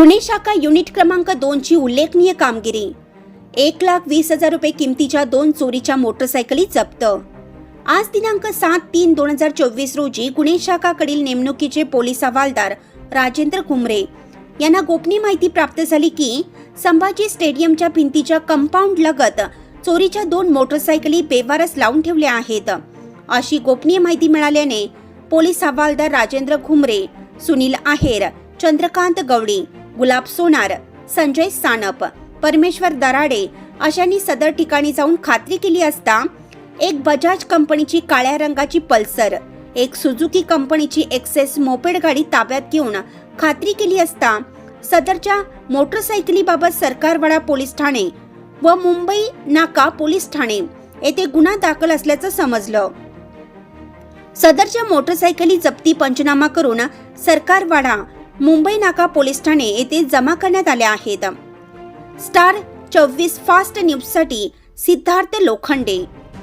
गुन्हे शाखा युनिट क्रमांक दोनची उल्लेखनीय कामगिरी. एक लाख वीस हजार रुपये किमतीच्या दोन चोरीच्या मोटरसायकली जप्त. आज दिनांक सात तीन दोन हजार चोवीस रोजी गुन्हे शाखाकडील नेमणुकीचे पोलीस हवालदार राजेंद्र कुमरे यांना गोपनीय माहिती प्राप्त झाली की संभाजी स्टेडियमच्या भिंतीच्या कंपाऊंड लगत चोरीच्या दोन मोटरसायकली बेवारस लावून ठेवल्या आहेत. अशी गोपनीय माहिती मिळाल्याने पोलीस हवालदार राजेंद्र घुमरे सुनील आहेर चंद्रकांत गवळी गुलाब सोनार संजय सानप परमेश्वर दराडे अशांनी सदर ठिकाणी जाऊन खात्री केली असता एक बजाज कंपनीची काळ्या रंगाची पल्सर एक सुझुकी कंपनीची एक्सेस मोपेड गाडी ताब्यात घेऊन खात्री केली असता सदरच्या मोटरसायकलीबाबत सरकारवाडा पोलीस ठाणे व मुंबई नाका पोलीस ठाणे येथे गुन्हा दाखल असल्याचं समजलं. सदरच्या मोटरसायकली जप्ती पंचनामा करून सरकारवाडा मुंबई नाका पोलीस ठाणे येथे जमा करण्यात आल्या आहेत. स्टार चोवीस फास्ट न्यूजसाठी सिद्धार्थ लोखंडे.